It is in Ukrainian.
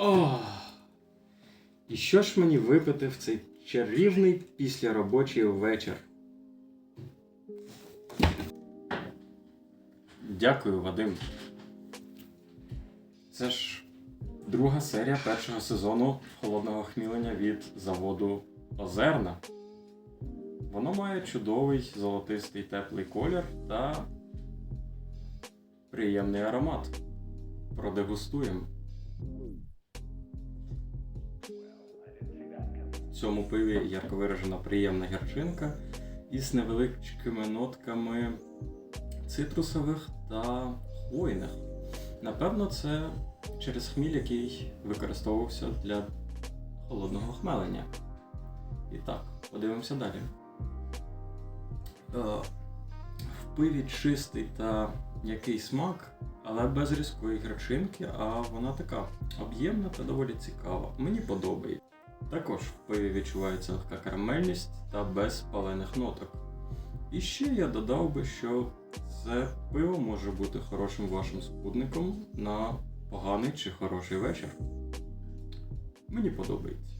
Ох. І що ж мені випити в цей чарівний післяробочий вечір? Дякую, Вадим. Це ж друга серія першого сезону холодного хмілення від заводу Озерна. Воно має чудовий золотистий теплий колір та приємний аромат. Продегустуємо. Цьому пиві ярко виражена приємна гірчинка із невеличкими нотками цитрусових та хвойних. Напевно, це через хміль, який використовувався для холодного хмелення. І так, подивимося далі. Е, В пиві чистий та м'який смак, але без різкої гірчинки, а вона така об'ємна та доволі цікава. Мені подобається. Також в пиві відчувається легка карамельність та без палених ноток. І ще я додав би, що це пиво може бути хорошим вашим спутником на поганий чи хороший вечір. Мені подобається.